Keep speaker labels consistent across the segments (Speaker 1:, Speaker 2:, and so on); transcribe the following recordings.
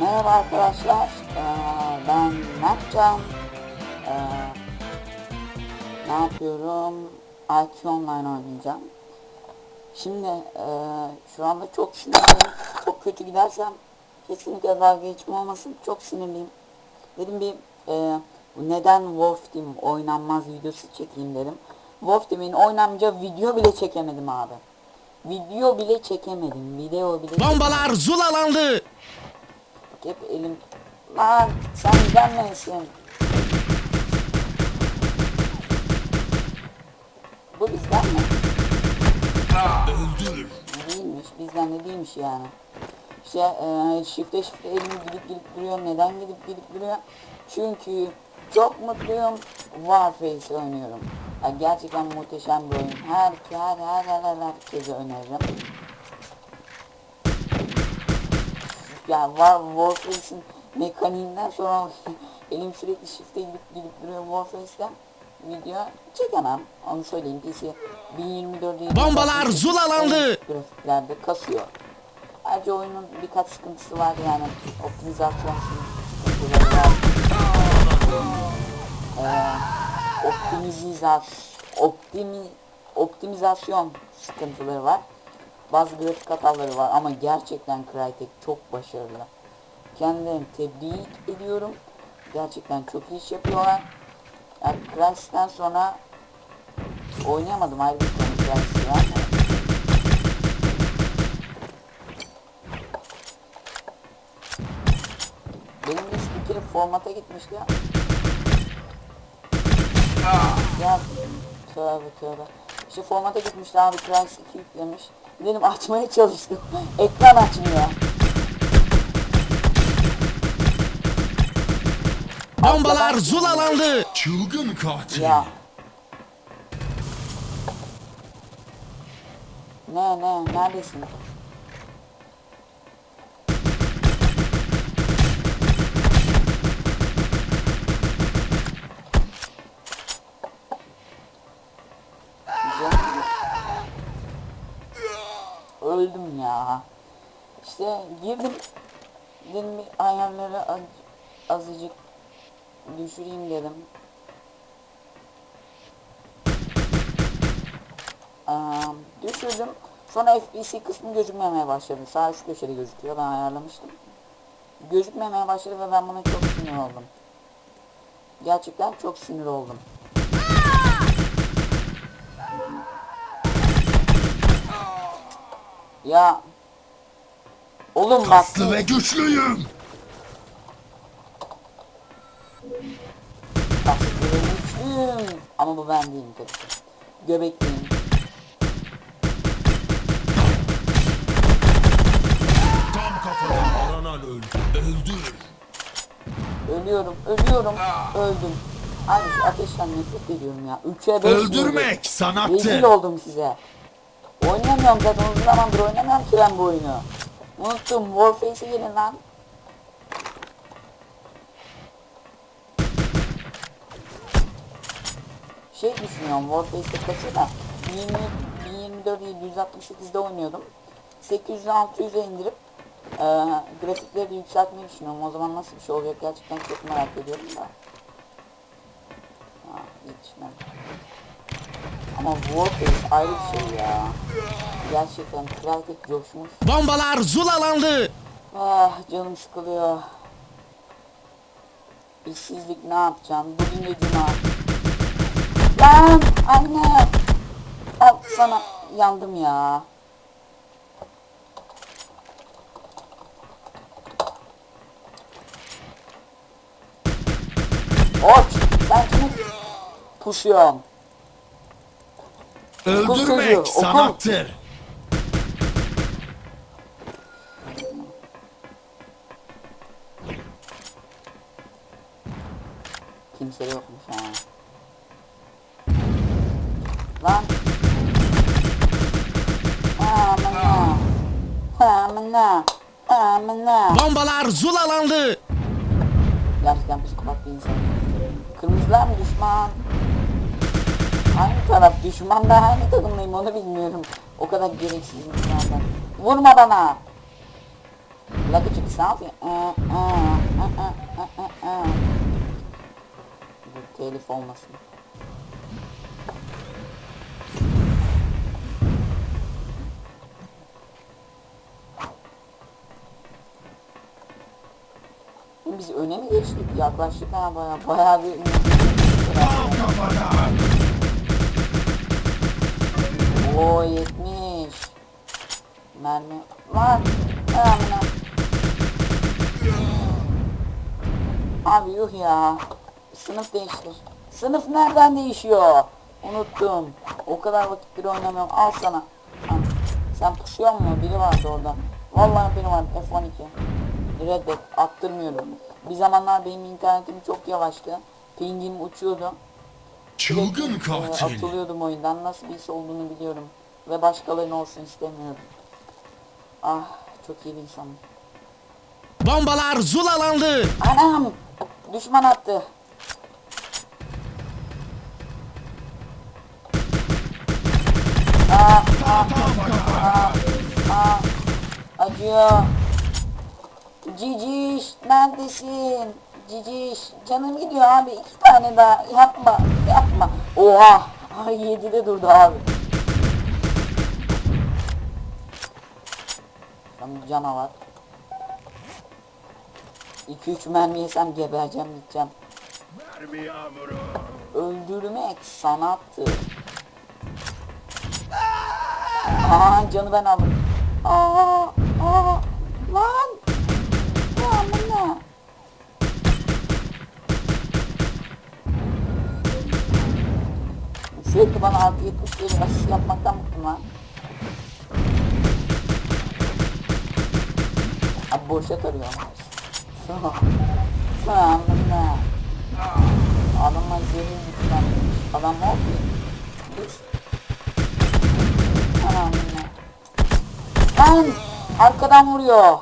Speaker 1: Merhaba arkadaşlar, ee, ben Mertcan. Ee, ne yapıyorum? IQ Online oynayacağım. Şimdi ee, şu anda çok sinirliyim. Çok kötü gidersem kesinlikle dalga geçme olmasın. Çok sinirliyim. Dedim bir ee, neden Wolf Team oynanmaz videosu çekeyim dedim. Wolf Team'in oynanmayacağı video bile çekemedim abi. Video bile çekemedim. Video bile
Speaker 2: Bombalar zulalandı.
Speaker 1: Hep elim... Lan sen gelmesin. Bu bizden mi?
Speaker 2: Öldür.
Speaker 1: Değilmiş. Bizden de değilmiş yani. İşte e, şifte şifte elim gidip gidip duruyor. Neden gidip gidip duruyor? Çünkü çok mutluyum. Warface oynuyorum. Ya gerçekten muhteşem bir oyun. Her her her her, her herkese öneririm. Ya var Warface'in mekaniğinden sonra elim sürekli shift'e gidip gidip duruyor Warface'den. Video çekemem. Onu söyleyeyim. PC 1024 değil.
Speaker 2: Bombalar zulalandı.
Speaker 1: Grafiklerde kasıyor. Ayrıca oyunun birkaç sıkıntısı var yani. Optimizasyon sıkıntıları var. Ee, optimizasyon optimi, optimizasyon sıkıntıları var. Bazı grafik hataları var ama gerçekten Crytek çok başarılı. Kendilerini tebrik ediyorum. Gerçekten çok iyi iş yapıyorlar. Yani Crash'ten sonra oynayamadım ayrı bir konu Crash'ı ama Benim de kere formata gitmişti ya. Ya tövbe tövbe. İşte formata gitmişti abi Crysis 2 yüklemiş. Dedim açmaya çalıştım. Ekran açmıyor.
Speaker 2: Bombalar zulalandı.
Speaker 3: Çılgın katil.
Speaker 1: Ya. Ne ne neredesin? Canım. Öldüm ya. İşte girdim. Dedim bir ayarları az, azıcık düşüreyim dedim. Aa, düşürdüm. Sonra FPC kısmı gözükmemeye başladı. Sağ üst köşede gözüküyor. Ben ayarlamıştım. Gözükmemeye başladı ve ben buna çok sinir oldum. Gerçekten çok sinir oldum. Ya Oğlum bak
Speaker 3: Kaslı ve güçlüyüm.
Speaker 1: Kaslı ve güçlüyüm. Ama bu ben değilim tabii ki. Göbekliyim.
Speaker 3: Tam kafadan aranan öldü. Öldür.
Speaker 1: Ölüyorum, ölüyorum, öldüm. Abi şu ateşten nefret ediyorum ya. 3'e 5
Speaker 3: Öldürmek
Speaker 1: Rezil
Speaker 3: sanattır.
Speaker 1: oldum size. Oynamıyorum zaten uzun zamandır oynamıyorum ki ben bu oyunu. Unuttum Warface'e gelin lan. Şey düşünüyorum Warface'e kaçı da 20, 1024 168'de oynuyordum. 800'e 600'e indirip e, grafikleri yükseltmeyi düşünüyorum. O zaman nasıl bir şey olacak gerçekten çok merak ediyorum da. Ha, yetişmem. Ama Warface ayrı bir şey ya. Gerçekten Crytek coşmuş.
Speaker 2: Bombalar zulalandı.
Speaker 1: Ah canım sıkılıyor. İşsizlik ne yapacağım? Bugün de cuma. Lan anne. Al sana yandım ya. Oç sen kimi pusuyorsun?
Speaker 3: Öldürmek
Speaker 1: okul.
Speaker 3: sanattır.
Speaker 1: Kimse yokmuş ha. Lan. Amına. Amına. Amına.
Speaker 2: Bombalar zulalandı.
Speaker 1: Gerçekten psikopat bir insan. Kırmızılar mı düşman? Hangi taraf düşman da hangi takımlıyım onu bilmiyorum. O kadar gereksiz insanlar. Vurma bana. Lucky çıktı aa, aa, aa, aa, aa. Bu telif olmasın. Biz öne mi geçtik? Yaklaştık ha baya baya bir...
Speaker 3: Tam kafadan.
Speaker 1: Oo 70. Mermi. Lan. Amına. Abi yuh ya. Sınıf değiştir. Sınıf nereden değişiyor? Unuttum. O kadar vakittir oynamıyorum. Al sana. Sen pushuyor mu? Biri vardı orada. Vallahi biri var. F12. Reddet. Attırmıyorum. Bir zamanlar benim internetim çok yavaştı. Pingim uçuyordu.
Speaker 3: Çılgın
Speaker 1: e,
Speaker 3: katil.
Speaker 1: Atılıyordum oyundan. Nasıl bir his olduğunu biliyorum. Ve başkalarının olsun istemiyorum. Ah çok iyi bir insanım.
Speaker 2: Bombalar zulalandı.
Speaker 1: Anam! Düşman attı. Ah ah ah ah acıyor. Ciciş neredesin? Ciciş canım gidiyor abi iki tane daha yapma yapma. Oha ay yedide durdu abi. Tam bir canavar. 2-3 mermi yesem gebereceğim gideceğim. Öldürmek sanattır. Aa canı ben aldım. Aa, aa, lan. Ya bu ne? Sürekli bana artı 70 geliyor. Asist yapmaktan bıktım lan. Abi boşa tarıyor ama. Anlamda. Adamlar zehir güçlenmiş. Adam ne oldu? Anamına. Lan! Arkadan vuruyor.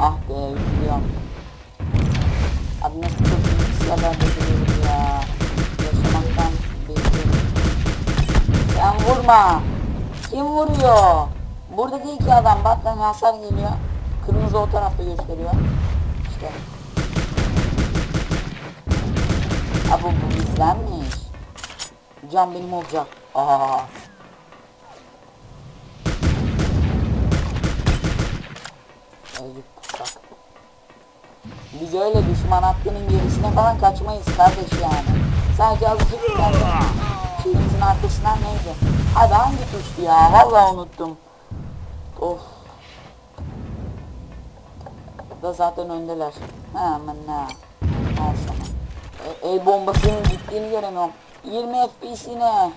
Speaker 1: Ah be üzülüyorum. Abi nasıl çok büyük hissiyatlar bekliyoruz ya. Yaşamaktan bekliyorum. Sen vurma. Kim vuruyor? Burada değil ki adam. Bak lan hasar geliyor. Kırmızı o tarafta gösteriyor. İşte. Ha bu, bizdenmiş. Can benim olacak. Aa. Biz öyle düşman hattının gerisine falan kaçmayız kardeş yani. Sadece azıcık şeyimizin arkasından neydi? Hadi hangi tuştu ya? Vallahi unuttum. Of. Da zaten öndeler. Hemen ne? Al sana. E, el bombasının gittiğini göremiyorum. 20 FPS yine.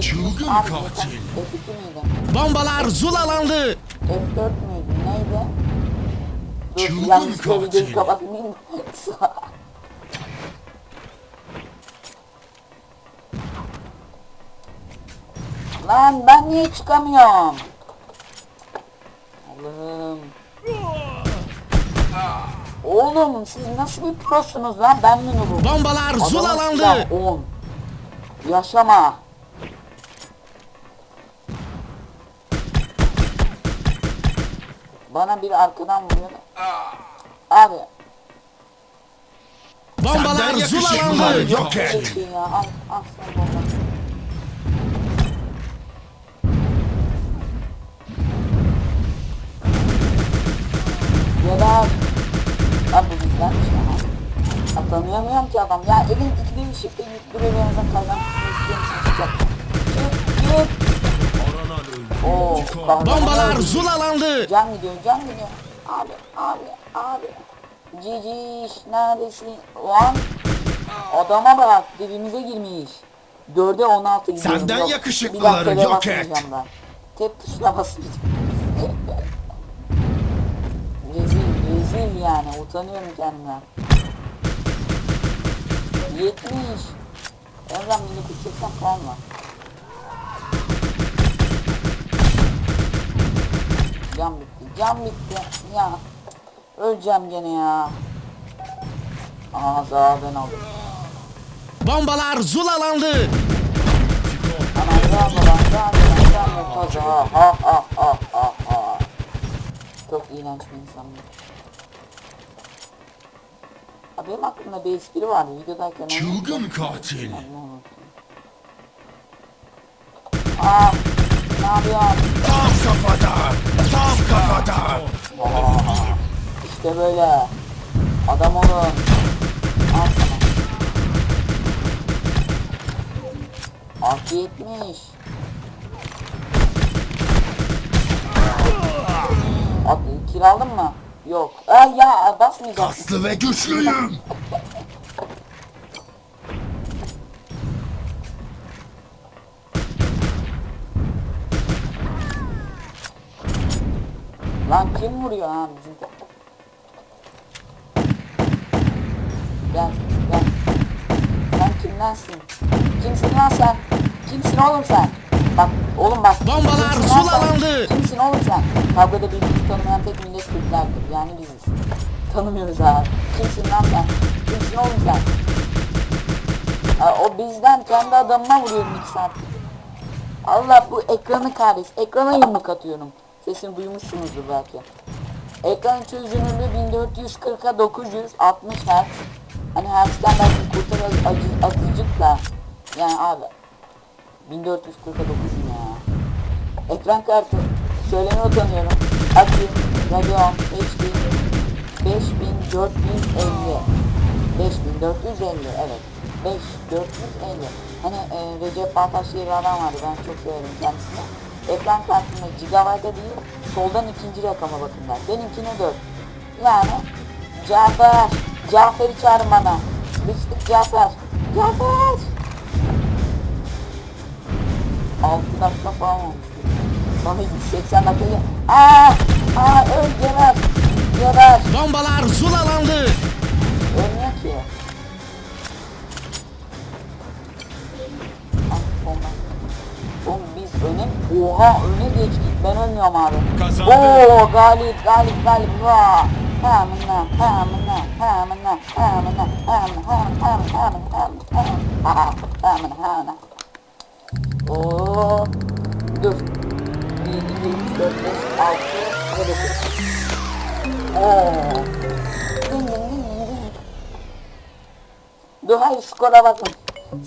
Speaker 3: Çılgın
Speaker 1: Abi,
Speaker 3: katil.
Speaker 1: F2 miydi?
Speaker 2: Bombalar zulalandı.
Speaker 1: F4 müydü? Neydi? Dur
Speaker 3: Çılgın katil.
Speaker 1: kapatmayayım. Lan ben niye çıkamıyorum? Allah'ım. Oğlum siz nasıl bir prosunuz lan ben mi noobum?
Speaker 2: Bombalar zulalandı.
Speaker 1: silahı 10. Yaşama. Bana bir arkadan vuruyor. Abi.
Speaker 2: Bombalar
Speaker 3: Senden
Speaker 2: zulalandı.
Speaker 3: yok et.
Speaker 1: şey ya. Al, al bomba. Geber. Abi bu bizdenmiş ya. Atamıyorum ki adam. Ya elin ikide bir şifte yük duruyor ve yazan kazan tutmayı istiyor musun? Çıkacak. Çık çık.
Speaker 3: Aranan öldü.
Speaker 1: Oo,
Speaker 2: Bombalar zulalandı.
Speaker 1: Can gidiyor, can gidiyor. Abi, abi, abi. Ciciş, neredesin? Lan. Adama bak, dibimize girmiş. 4'e 16 gidiyorum.
Speaker 3: Senden
Speaker 1: Yok,
Speaker 3: yakışıklıları yok et.
Speaker 1: Tep tuşuna basmayacağım. Yapmayayım yani. Utanıyorum kendime. 70. Evren bunu küçüksem kalma. Cam bitti. Cam bitti. Ya. Öleceğim gene ya. Aha zarardan aldım.
Speaker 2: Bombalar zulalandı.
Speaker 1: Anam Ha ha ha ha ha. Çok iğrenç bir insanım. Ha, benim aklımda bir espri vardı videodayken.
Speaker 3: Çılgın katil.
Speaker 1: Aa, ne yapıyorsun?
Speaker 3: Tam kafada. Tam kafada.
Speaker 1: Aa, işte böyle. Adam olun. Al sana. Artı 70. At, kiraladın mı? Yok. Ay ya basmayacak.
Speaker 3: Kaslı ve güçlüyüm.
Speaker 1: Lan kim vuruyor ha bizim Gel gel. Sen kimdensin? Kimsin lan sen? Kimsin oğlum sen? Bak oğlum bak.
Speaker 2: Bombalar sulalandı.
Speaker 1: Kimsin oğlum sen? Kavgada birbirini tanımayan tek millet Türklerdir. Yani biziz. Tanımıyoruz abi. Kimsin lan sen? Kimsin oğlum sen? Ha, o bizden kendi adamına vuruyorum iki saat. Allah bu ekranı kahretsin. Ekrana yumruk atıyorum. Sesini duymuşsunuzdur belki. Ekran çözünürlüğü 1440'a 960 Hz. Hani Hz'den belki kurtar azıcık da. Yani abi. 1440'a 9 ne ya. Ekran kartı. Söylemeye utanıyorum. Açayım. Radeon HD 5450. 5450 evet. 5450. Hani e, Recep Baltaş diye bir adam vardı ben çok severim kendisini. Ekran kartında gigabayta değil soldan ikinci rakama bakın ben. Benimkine 4. Yani Cafer. Cafer'i çağırın bana. Lütfen Cafer. Cafer. 6 dakika falan olmuş. Sonra 80 dakika gel. Aaa! Aaa öl geber. Geber.
Speaker 2: Bombalar zulalandı.
Speaker 1: Ölmüyor ki. Ah bomba. Oğlum biz öne Oha öne geçtik. Ben ölmüyorum abi.
Speaker 3: Kazandı.
Speaker 1: Oo galip galip galip. Vaa. Hamına hamına hamına hamına hamına hamına hamına hamına hamına hamına Oo. Dur. 1, 2, 3, 4, 5, 6 ve 9. Oo. Ding ding ding ding ding. Dur hayır skora bakın.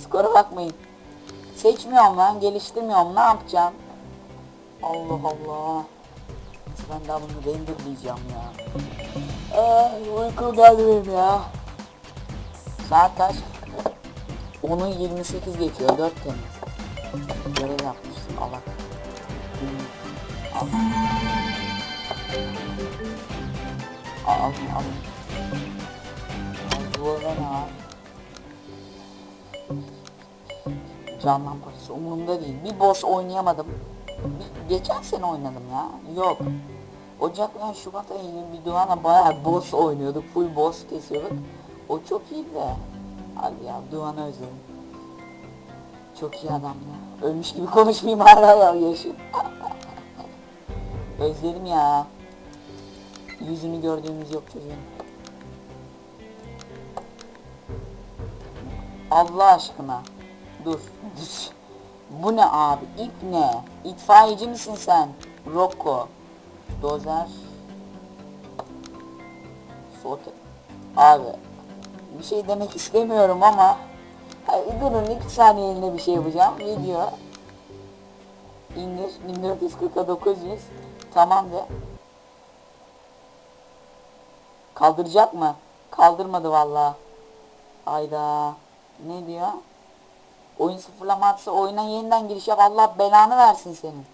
Speaker 1: Skora bakmayın. Seçmiyorum lan geliştirmiyorum ne yapacağım? Allah Allah. Ben daha bunu renderleyeceğim ya. Ay uykum geldi ya. Saat kaç? 10'u 28 geçiyor 4 Temmuz. Görev yapmışsın Allah. Hmm. Al. Al al al. Al bu ne var? Canlan parası umurumda değil. Bir boss oynayamadım. Bir, geçen sene oynadım ya. Yok. Ocak veya Şubat ayı gibi bir Doğan'a bayağı boss oynuyorduk. Full boss kesiyorduk. O çok iyiydi de. Hadi ya Doğan'ı özledim. Çok iyi adam ya. Ölmüş gibi konuşmayayım hala ya yaşıyor. Özledim ya. Yüzünü gördüğümüz yok çocuğun. Allah aşkına. Dur. Dur. Bu ne abi? İp ne? İtfaiyeci misin sen? Rocco. Dozer. Sote. Abi. Bir şey demek istemiyorum ama. Durun iki saniyeliğine bir şey yapacağım. Video. İndir. 1440'a 900. Tamam de. Kaldıracak mı? Kaldırmadı vallahi. Ayda. Ne diyor? Oyun sıfırlama atsa oyuna yeniden giriş yap Allah belanı versin senin.